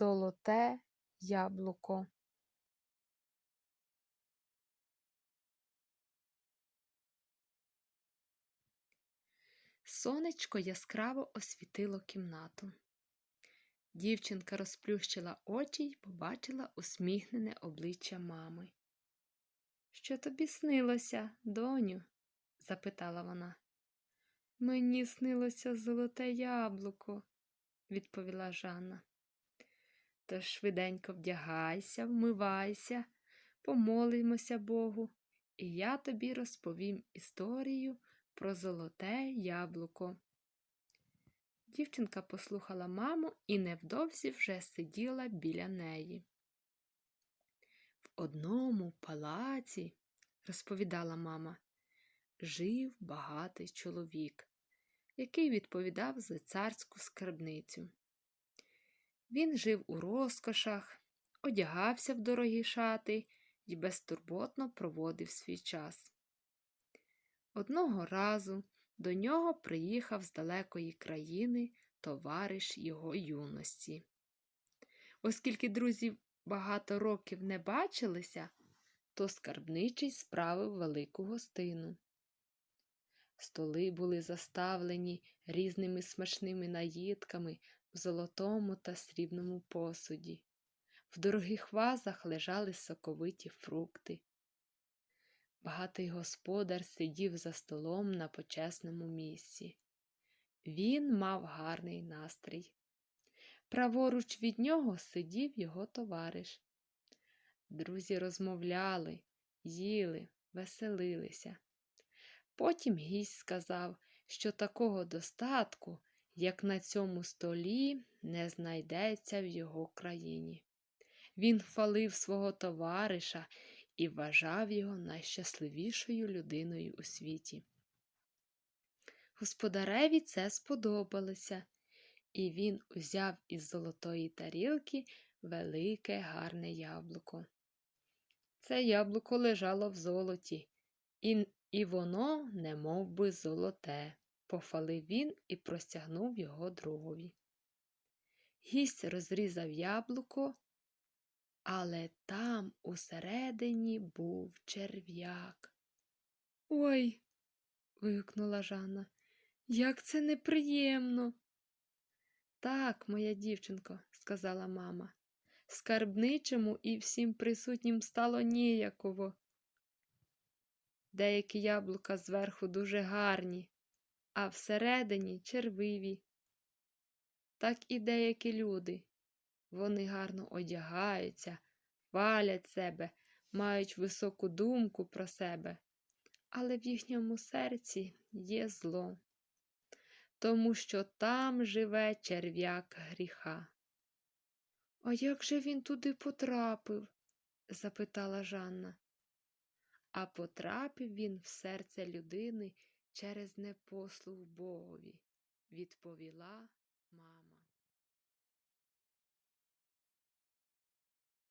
Золоте яблуко. Сонечко яскраво освітило кімнату. Дівчинка розплющила очі й побачила усміхнене обличчя мами. Що тобі снилося, доню? запитала вона. Мені снилося золоте яблуко, відповіла Жанна. Тож швиденько вдягайся, вмивайся, помолимося Богу, і я тобі розповім історію про золоте яблуко. Дівчинка послухала маму і невдовзі вже сиділа біля неї. В одному палаці, розповідала мама, жив багатий чоловік, який відповідав за царську скарбницю. Він жив у розкошах, одягався в дорогі шати і безтурботно проводив свій час. Одного разу до нього приїхав з далекої країни товариш його юності. Оскільки друзі багато років не бачилися, то скарбничий справив велику гостину. Столи були заставлені різними смачними наїдками в золотому та срібному посуді. В дорогих вазах лежали соковиті фрукти. Багатий господар сидів за столом на почесному місці. Він мав гарний настрій. Праворуч від нього сидів його товариш. Друзі розмовляли, їли, веселилися. Потім гість сказав, що такого достатку, як на цьому столі, не знайдеться в його країні. Він хвалив свого товариша і вважав його найщасливішою людиною у світі. Господареві це сподобалося, і він узяв із золотої тарілки велике гарне яблуко. Це яблуко лежало в золоті, і, воно не би золоте, похвалив він і простягнув його другові. Гість розрізав яблуко, але там усередині був черв'як. Ой. вигукнула Жанна, як це неприємно. Так, моя дівчинко, сказала мама, скарбничому і всім присутнім стало ніяково. Деякі яблука зверху дуже гарні, а всередині червиві. Так і деякі люди. Вони гарно одягаються, валять себе, мають високу думку про себе, але в їхньому серці є зло, тому що там живе черв'як гріха. А як же він туди потрапив? запитала Жанна. А потрапив він в серце людини через непослух Богові, відповіла мама.